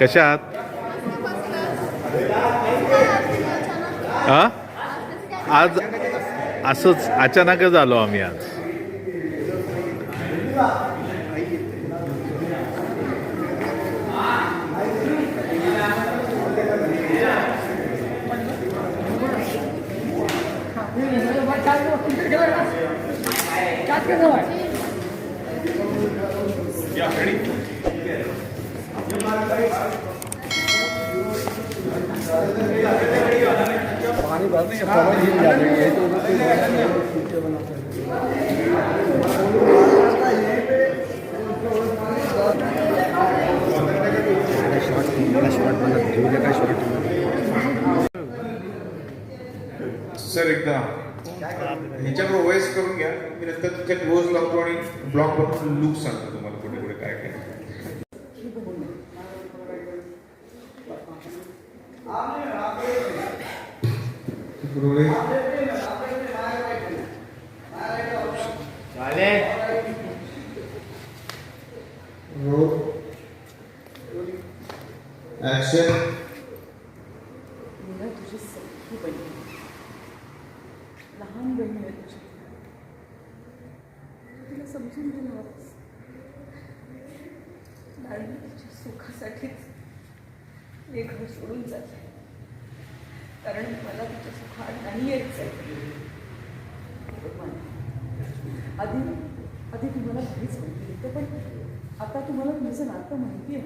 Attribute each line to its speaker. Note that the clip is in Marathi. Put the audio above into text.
Speaker 1: कशा आहात हां आज असंच अचानकच आलो आम्ही आज.
Speaker 2: सर एकदा. ह्याच्यावर ओएस करून घ्या. मी नंतर तुमच्या क्लोज लॉकडाऊन ब्लॉक बघून लूक सांगतो तुम्हाला. ऍक्शन
Speaker 3: लहान बहीण आहे तुझी तिला समजून घेणार सुखासाठीच मी घर सोडून जाते कारण मला तिच्या सुखात नाही यायचं आधी आधी तुम्हाला काहीच माहिती होतं पण आता तुम्हाला तुमचं नातं माहिती आहे